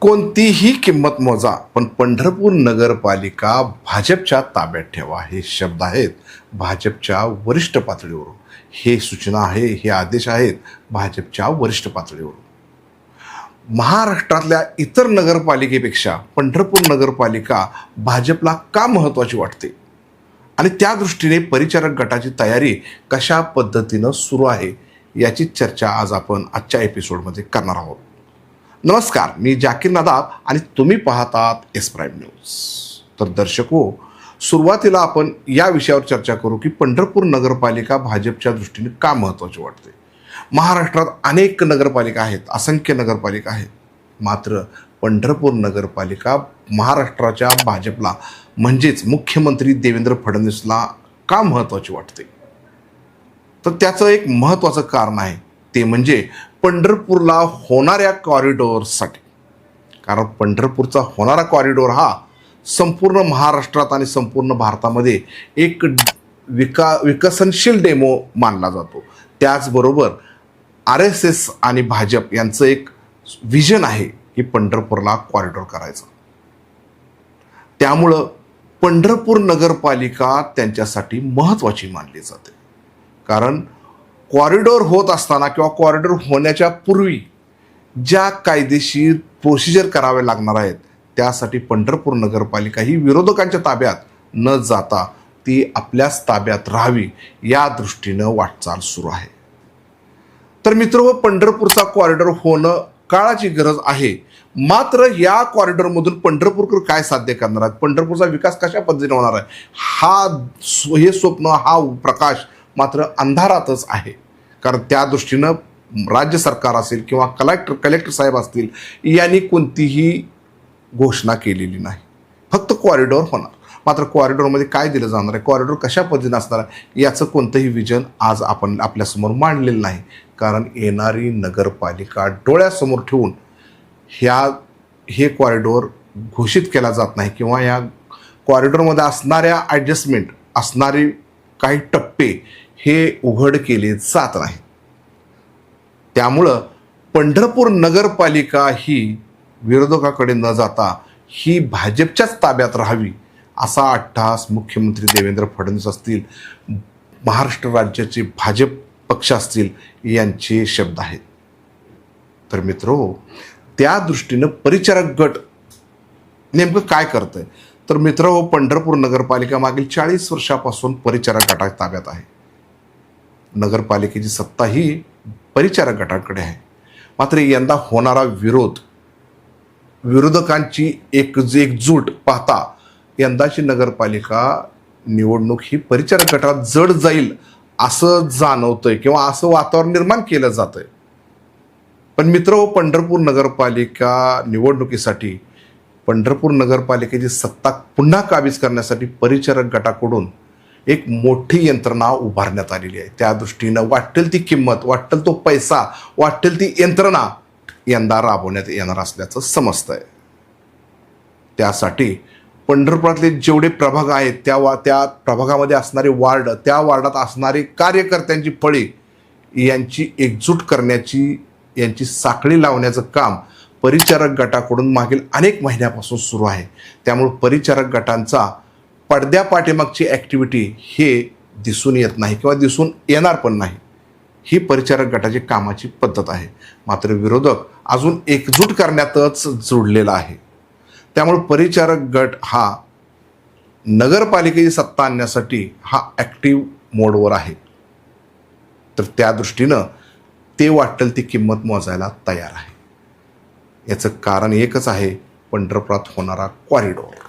कोणतीही किंमत मोजा पण पंढरपूर नगरपालिका भाजपच्या ताब्यात ठेवा. हे शब्द आहेत भाजपच्या वरिष्ठ पातळीवरून. हे सूचना आहे हे आदेश आहेत भाजपच्या वरिष्ठ पातळीवरून. महाराष्ट्रातल्या इतर नगरपालिकेपेक्षा पंढरपूर नगरपालिका भाजपला का महत्त्वाची वाटते? आणि त्या दृष्टीने परिचारक गटाची तयारी कशा पद्धतीनं सुरू आहे याची चर्चा आज आपण आजच्या एपिसोडमध्ये करणार आहोत. नमस्कार मी जाकीर नदाब आणि तुम्ही पाहतात एस प्राईम न्यूज तर दर्शको हो, सुरुवातीला आपण या विषयावर चर्चा करू की पंढरपूर नगरपालिका भाजपच्या दृष्टीने का महत्त्वाची वाटते? महाराष्ट्रात अनेक नगरपालिका आहेत असंख्य नगरपालिका आहेत. मात्र पंढरपूर नगरपालिका महाराष्ट्राच्या भाजपला म्हणजेच मुख्यमंत्री देवेंद्र फडणवीसला का महत्त्वाची वाटते? तर त्याचं एक महत्त्वाचं कारण आहे ते म्हणजे पंढरपूरला होणाऱ्या कॉरिडॉरसाठी कारण पंढरपूरचा होणारा कॉरिडॉर हा संपूर्ण महाराष्ट्रात आणि संपूर्ण भारतामध्ये एक विका विकसनशील डेमो मानला जातो. त्याचबरोबर आर एस एस आणि भाजप यांचं एक विजन आहे की पंढरपूरला कॉरिडॉर करायचा. त्यामुळं पंढरपूर नगरपालिका त्यांच्यासाठी महत्त्वाची मानली जाते. कारण कॉरिडॉर होत असताना किंवा कॉरिडॉर होण्याच्या पूर्वी ज्या कायदेशीर प्रोसिजर कराव्या लागणार आहेत त्यासाठी पंढरपूर नगरपालिका ही विरोधकांच्या ताब्यात न जाता ती आपल्याच ताब्यात राहावी या दृष्टीनं वाटचाल सुरू आहे. तर मित्र व पंढरपूरचा कॉरिडॉर होणं काळाची गरज आहे. मात्र या कॉरिडॉरमधून पंढरपूरकर काय साध्य करणार आहेत? पंढरपूरचा विकास कशा पद्धतीने होणार आहे? हा स्व- हे स्वप्न हा प्रकाश मात्र अंधारातच आहे. कारण त्या दृष्टीनं राज्य सरकार असेल किंवा कलेक्टर कलेक्टर साहेब असतील यांनी कोणतीही घोषणा केलेली नाही. फक्त कॉरिडॉर होणार. मात्र कॉरिडॉरमध्ये काय दिलं जाणार आहे? कॉरिडॉर कशा पद्धतीने असणार आहे? याचं कोणतंही विजन आज आपण आपल्यासमोर मांडलेलं नाही. कारण येणारी नगरपालिका डोळ्यासमोर ठेवून ह्या हे कॉरिडॉर घोषित केला जात नाही किंवा या कॉरिडॉरमध्ये असणाऱ्या ॲडजस्टमेंट असणारे काही टप्पे हे उघड केले जात नाही. त्यामुळं पंढरपूर नगरपालिका ही विरोधकाकडे न जाता ही भाजपच्याच ताब्यात राहावी असा अट्टहास मुख्यमंत्री देवेंद्र फडणवीस असतील महाराष्ट्र राज्याचे भाजप पक्ष असतील यांचे शब्द आहेत. तर मित्रो त्या दृष्टीनं परिचारक गट नेमकं काय करतंय? तर मित्र हो पंढरपूर नगरपालिका मागील चाळीस वर्षापासून परिचारक गटा ताब्यात आहे. नगरपालिकेची सत्ता ही परिचारक गटाकडे आहे. मात्र यंदा होणारा विरोध विरोधकांची एक एकजूट पाहता यंदाची नगरपालिका निवडणूक ही परिचारक गटात जड जाईल असं जाणवतंय किंवा असं वातावरण निर्माण केलं जातंय. पण मित्र हो पंढरपूर नगरपालिका निवडणुकीसाठी पंढरपूर नगरपालिकेची सत्ता पुन्हा काबीज करण्यासाठी परिचारक गटाकडून एक मोठी यंत्रणा उभारण्यात आलेली आहे. त्या दृष्टीनं वाटेल ती किंमत वाटेल तो पैसा वाटेल ती यंत्रणा यंदा राबवण्यात येणार असल्याचं समजतं आहे त्यासाठी पंढरपुरातले जेवढे प्रभाग आहेत त्या वा त्या प्रभागामध्ये असणारे वार्ड त्या वार्डात असणारे कार्यकर्त्यांची फळी यांची एकजूट करण्याची यांची साखळी लावण्याचं काम परिचारक गटाकडून मागील अनेक महिन्यापासून सुरू आहे. त्यामुळे परिचारक गटांचा पडद्या पाठीमागची ॲक्टिव्हिटी हे दिसून येत नाही किंवा दिसून येणार पण नाही. ही परिचारक गटाची कामाची पद्धत आहे. मात्र विरोधक अजून एकजूट करण्यातच जोडलेला आहे. त्यामुळे परिचारक गट हा नगरपालिकेची सत्ता आणण्यासाठी हा ॲक्टिव्ह मोडवर आहे. तर त्या दृष्टीनं ते वाटेल ती किंमत मोजायला तयार आहे. याचं कारण एकच आहे पंढरपुरात होणारा कॉरिडॉर